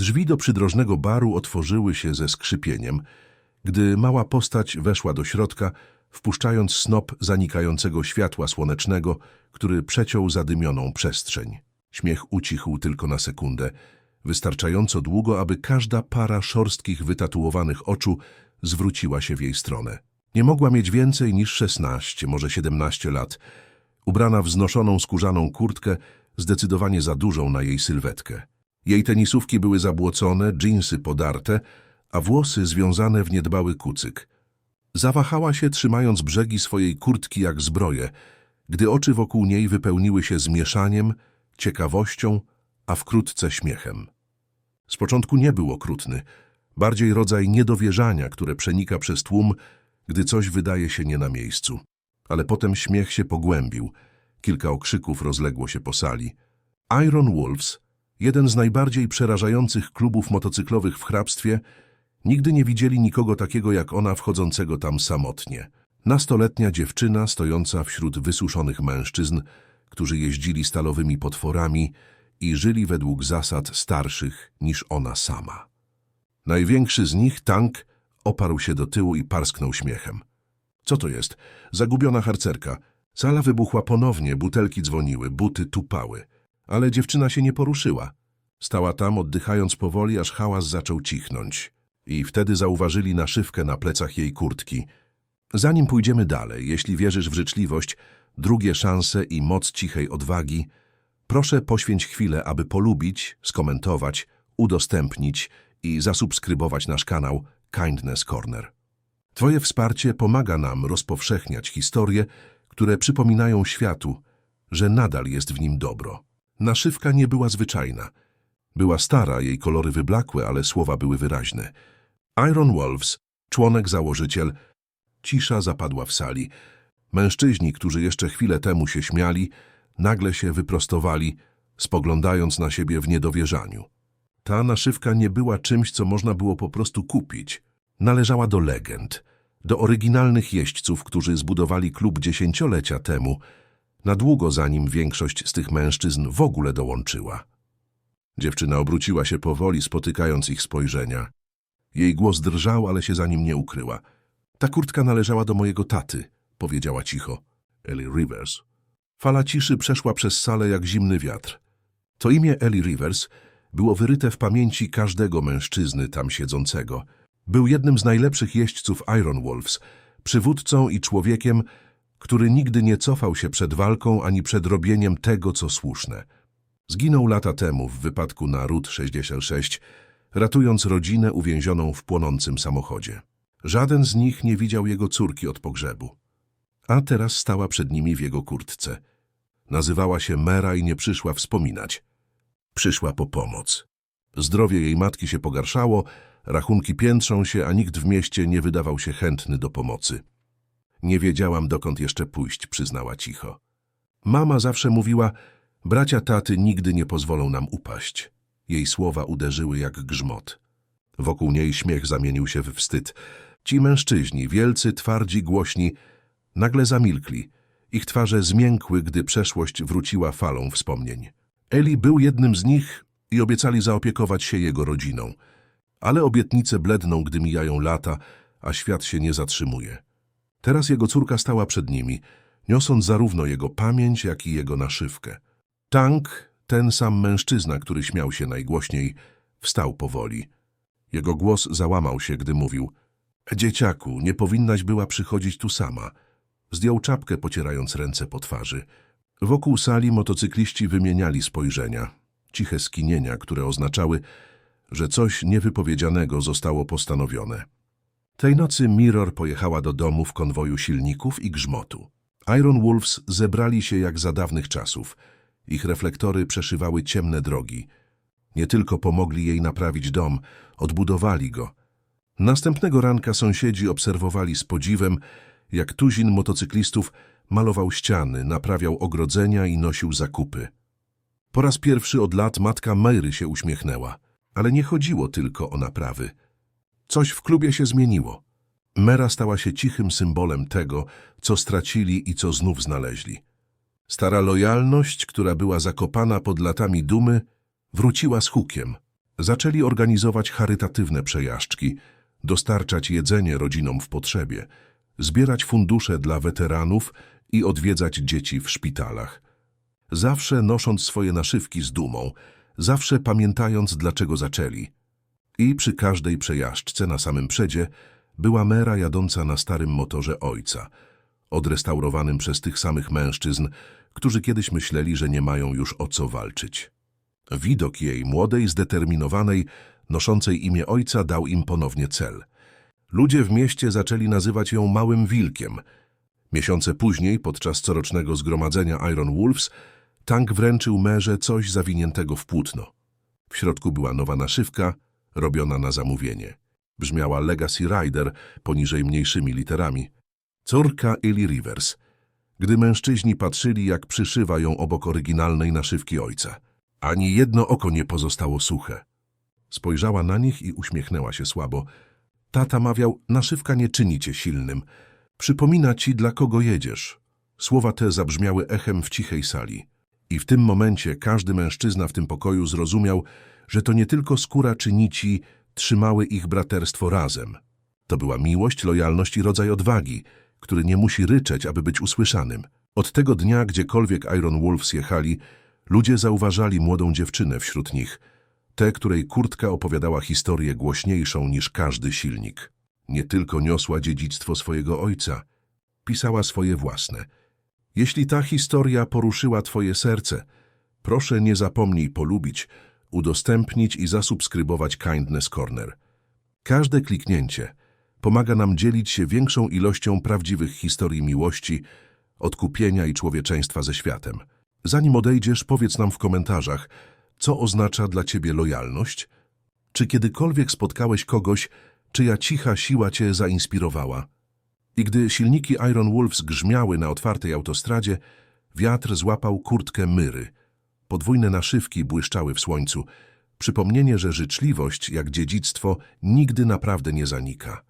Drzwi do przydrożnego baru otworzyły się ze skrzypieniem, gdy mała postać weszła do środka, wpuszczając snop zanikającego światła słonecznego, który przeciął zadymioną przestrzeń. Śmiech ucichł tylko na sekundę, wystarczająco długo, aby każda para szorstkich, wytatuowanych oczu zwróciła się w jej stronę. Nie mogła mieć więcej niż 16, może 17 lat. Ubrana w znoszoną skórzaną kurtkę, zdecydowanie za dużą na jej sylwetkę. Jej tenisówki były zabłocone, dżinsy podarte, a włosy związane w niedbały kucyk. Zawahała się, trzymając brzegi swojej kurtki jak zbroję, gdy oczy wokół niej wypełniły się zmieszaniem, ciekawością, a wkrótce śmiechem. Z początku nie był okrutny, bardziej rodzaj niedowierzania, które przenika przez tłum, gdy coś wydaje się nie na miejscu. Ale potem śmiech się pogłębił, kilka okrzyków rozległo się po sali. Iron Wolves, jeden z najbardziej przerażających klubów motocyklowych w hrabstwie, nigdy nie widzieli nikogo takiego jak ona wchodzącego tam samotnie. Nastoletnia dziewczyna stojąca wśród wysuszonych mężczyzn, którzy jeździli stalowymi potworami i żyli według zasad starszych niż ona sama. Największy z nich, Tank, oparł się do tyłu i parsknął śmiechem. Co to jest? Zagubiona harcerka. Sala wybuchła ponownie, butelki dzwoniły, buty tupały. Ale dziewczyna się nie poruszyła. Stała tam, oddychając powoli, aż hałas zaczął cichnąć. I wtedy zauważyli naszywkę na plecach jej kurtki. Zanim pójdziemy dalej, jeśli wierzysz w życzliwość, drugie szanse i moc cichej odwagi, proszę poświęć chwilę, aby polubić, skomentować, udostępnić i zasubskrybować nasz kanał Kindness Corner. Twoje wsparcie pomaga nam rozpowszechniać historie, które przypominają światu, że nadal jest w nim dobro. Naszywka nie była zwyczajna. Była stara, jej kolory wyblakłe, ale słowa były wyraźne. Iron Wolves, członek założyciel, cisza zapadła w sali. Mężczyźni, którzy jeszcze chwilę temu się śmiali, nagle się wyprostowali, spoglądając na siebie w niedowierzaniu. Ta naszywka nie była czymś, co można było po prostu kupić. Należała do legend, do oryginalnych jeźdźców, którzy zbudowali klub dziesięciolecia temu, na długo zanim większość z tych mężczyzn w ogóle dołączyła. Dziewczyna obróciła się powoli, spotykając ich spojrzenia. Jej głos drżał, ale się za nim nie ukryła. Ta kurtka należała do mojego taty, powiedziała cicho. Ellie Rivers. Fala ciszy przeszła przez salę jak zimny wiatr. To imię Ellie Rivers było wyryte w pamięci każdego mężczyzny tam siedzącego. Był jednym z najlepszych jeźdźców Iron Wolves, przywódcą i człowiekiem, który nigdy nie cofał się przed walką ani przed robieniem tego, co słuszne. Zginął lata temu w wypadku na Route 66, ratując rodzinę uwięzioną w płonącym samochodzie. Żaden z nich nie widział jego córki od pogrzebu. A teraz stała przed nimi w jego kurtce. Nazywała się Mera i nie przyszła wspominać. Przyszła po pomoc. Zdrowie jej matki się pogarszało, rachunki piętrzą się, a nikt w mieście nie wydawał się chętny do pomocy. Nie wiedziałam, dokąd jeszcze pójść, przyznała cicho. Mama zawsze mówiła, bracia taty nigdy nie pozwolą nam upaść. Jej słowa uderzyły jak grzmot. Wokół niej śmiech zamienił się w wstyd. Ci mężczyźni, wielcy, twardzi, głośni, nagle zamilkli. Ich twarze zmiękły, gdy przeszłość wróciła falą wspomnień. Eli był jednym z nich i obiecali zaopiekować się jego rodziną. Ale obietnice bledną, gdy mijają lata, a świat się nie zatrzymuje. Teraz jego córka stała przed nimi, niosąc zarówno jego pamięć, jak i jego naszywkę. Tank, ten sam mężczyzna, który śmiał się najgłośniej, wstał powoli. Jego głos załamał się, gdy mówił Dzieciaku, nie powinnaś była przychodzić tu sama. Zdjął czapkę, pocierając ręce po twarzy. Wokół sali motocykliści wymieniali spojrzenia, ciche skinienia, które oznaczały, że coś niewypowiedzianego zostało postanowione. Tej nocy Mirror pojechała do domu w konwoju silników i grzmotu. Iron Wolves zebrali się jak za dawnych czasów. Ich reflektory przeszywały ciemne drogi. Nie tylko pomogli jej naprawić dom, odbudowali go. Następnego ranka sąsiedzi obserwowali z podziwem, jak tuzin motocyklistów malował ściany, naprawiał ogrodzenia i nosił zakupy. Po raz pierwszy od lat matka Mary się uśmiechnęła, ale nie chodziło tylko o naprawy. Coś w klubie się zmieniło. Mera stała się cichym symbolem tego, co stracili i co znów znaleźli. Stara lojalność, która była zakopana pod latami dumy, wróciła z hukiem. Zaczęli organizować charytatywne przejażdżki, dostarczać jedzenie rodzinom w potrzebie, zbierać fundusze dla weteranów i odwiedzać dzieci w szpitalach. Zawsze nosząc swoje naszywki z dumą, zawsze pamiętając, dlaczego zaczęli. I przy każdej przejażdżce na samym przedzie była mera jadąca na starym motorze ojca, odrestaurowanym przez tych samych mężczyzn, którzy kiedyś myśleli, że nie mają już o co walczyć. Widok jej, młodej, zdeterminowanej, noszącej imię ojca, dał im ponownie cel. Ludzie w mieście zaczęli nazywać ją Małym Wilkiem. Miesiące później, podczas corocznego zgromadzenia Iron Wolves, Tank wręczył merze coś zawiniętego w płótno. W środku była nowa naszywka, robiona na zamówienie. Brzmiała Legacy Rider poniżej mniejszymi literami. Córka Eli Rivers. Gdy mężczyźni patrzyli, jak przyszywa ją obok oryginalnej naszywki ojca. Ani jedno oko nie pozostało suche. Spojrzała na nich i uśmiechnęła się słabo. Tata mawiał, naszywka nie czyni cię silnym. Przypomina ci, dla kogo jedziesz. Słowa te zabrzmiały echem w cichej sali. I w tym momencie każdy mężczyzna w tym pokoju zrozumiał, że to nie tylko skóra czy nici trzymały ich braterstwo razem. To była miłość, lojalność i rodzaj odwagi, który nie musi ryczeć, aby być usłyszanym. Od tego dnia, gdziekolwiek Iron Wolves jechali, ludzie zauważali młodą dziewczynę wśród nich, tę, której kurtka opowiadała historię głośniejszą niż każdy silnik. Nie tylko niosła dziedzictwo swojego ojca, pisała swoje własne. Jeśli ta historia poruszyła twoje serce, proszę nie zapomnij polubić, udostępnić i zasubskrybować Kindness Corner. Każde kliknięcie pomaga nam dzielić się większą ilością prawdziwych historii miłości, odkupienia i człowieczeństwa ze światem. Zanim odejdziesz, powiedz nam w komentarzach, co oznacza dla ciebie lojalność? Czy kiedykolwiek spotkałeś kogoś, czyja cicha siła cię zainspirowała? I gdy silniki Iron Wolves grzmiały na otwartej autostradzie, wiatr złapał kurtkę myry. Podwójne naszywki błyszczały w słońcu. Przypomnienie, że życzliwość, jak dziedzictwo, nigdy naprawdę nie zanika.